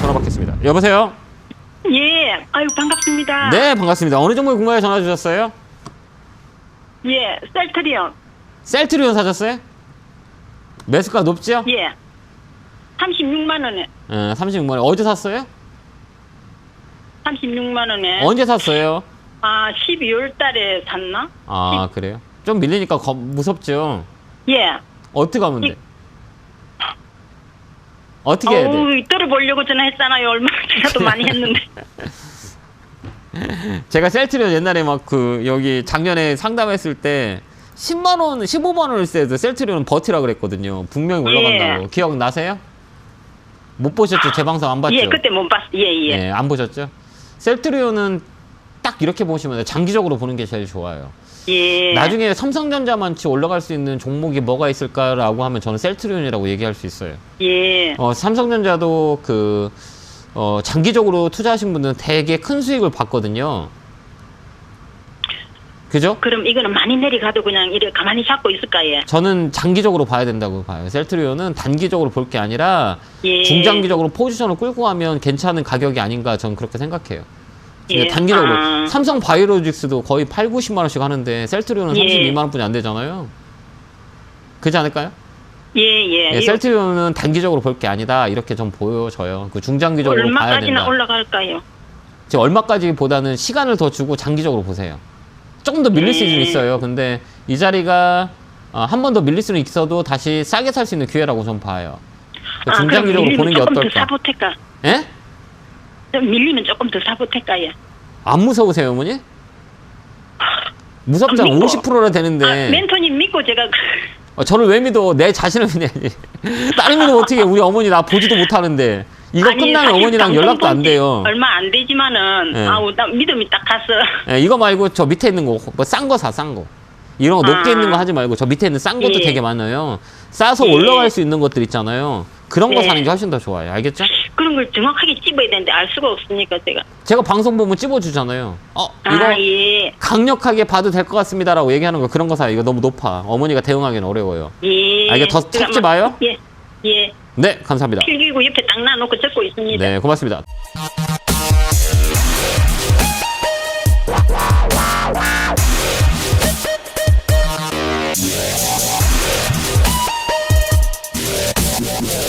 전화 받겠습니다. 여보세요? 예, 아유 반갑습니다. 네, 반갑습니다. 어느 종목 궁금해 전화 주셨어요? 예, 셀트리온. 셀트리온 사셨어요? 매수가 높죠? 예. 36만 원에. 예, 36만원에. 어제 샀어요? 36만 원에. 언제 샀어요? 아, 12월 달에 샀나? 아, 그래요? 좀 밀리니까 겁- 무섭죠? 예. 어떻게 하면 돼? 어떻게 해야 돼? 어우, 떨어보려고 전화했잖아요. 얼마나 제가 또 많이 했는데. 제가 셀트리온 옛날에 막 그 여기 작년에 상담했을 때 10만 원, 15만 원을 세도 셀트리온 버티라 그랬거든요. 분명히 올라간다고. 예. 기억 나세요? 못 보셨죠? 제 방송 안 봤죠? 예, 그때 못 봤어. 예, 예. 예, 안 보셨죠? 셀트리온은 딱 이렇게 보시면 돼요. 장기적으로 보는 게 제일 좋아요. 예. 나중에 삼성전자만치 올라갈 수 있는 종목이 뭐가 있을까라고 하면 저는 셀트리온이라고 얘기할 수 있어요. 예. 어, 삼성전자도 그 어, 장기적으로 투자하신 분들은 되게 큰 수익을 받거든요. 그죠? 그럼 이거는 많이 내려가도 그냥 이래 가만히 잡고 있을까, 예. 저는 장기적으로 봐야 된다고 봐요. 셀트리온은 단기적으로 볼 게 아니라 예. 중장기적으로 포지션을 끌고 가면 괜찮은 가격이 아닌가 저는 그렇게 생각해요. 예. 단기적으로 아. 삼성 바이오로직스도 거의 8, 90만 원씩 하는데 셀트리온은 예. 32만 원뿐이 안 되잖아요. 그렇지 않을까요? 예, 예. 예, 셀트리온은 단기적으로 볼 게 아니다 이렇게 좀 보여져요. 그 중장기적으로 봐야 얼마까지나 된다. 올라갈까요? 지금 얼마까지 보다는 시간을 더 주고 장기적으로 보세요. 조금 더 밀릴 음. 수는 있어요. 근데 이 자리가 어, 한번 더 밀릴 수는 있어도 다시 싸게 살 수 있는 기회라고 좀 봐요. 아, 그럼 중장기적으로 밀리면 보는 게 조금 더 어떨까? 사보택까? 예? 좀 밀리면 조금 더 사보택까, 예. 안 무서우세요, 어머니? 무섭잖아. 아, 믿고. 50%나 되는데. 아, 멘토님 믿고 제가 어, 저를 왜 믿어? 내 자신을 믿어야지. 다른 믿으면 어떻게 해? 우리 어머니 나 보지도 못하는데. 이거 아니, 끝나면 사실 어머니랑 방송 연락도 안 본지 돼요. 얼마 안 되지만은 예. 아우 나 믿음이 딱 갔어. 예, 이거 말고 저 밑에 있는 거, 뭐 싼 거 사, 싼 거. 이런 거 높게 아. 있는 거 하지 말고 저 밑에 있는 싼 것도 예. 되게 많아요. 싸서 예. 올라갈 수 있는 것들 있잖아요. 그런 거 예. 사는 게 훨씬 더 좋아요. 알겠죠? 그런 걸 정확하게 찝어야 되는데 알 수가 없으니까 제가. 제가 방송 보면 찝어주잖아요. 어, 이거 아 예. 강력하게 봐도 될 것 같습니다라고 얘기하는 거 그런 거 사요. 이거 너무 높아. 어머니가 대응하기는 어려워요. 예. 아, 이게 더 찾지 막- 마요? 예. 예. 네, 감사합니다. 필기구 옆에 딱 놔놓고 적고 있습니다. 네, 고맙습니다. Yeah.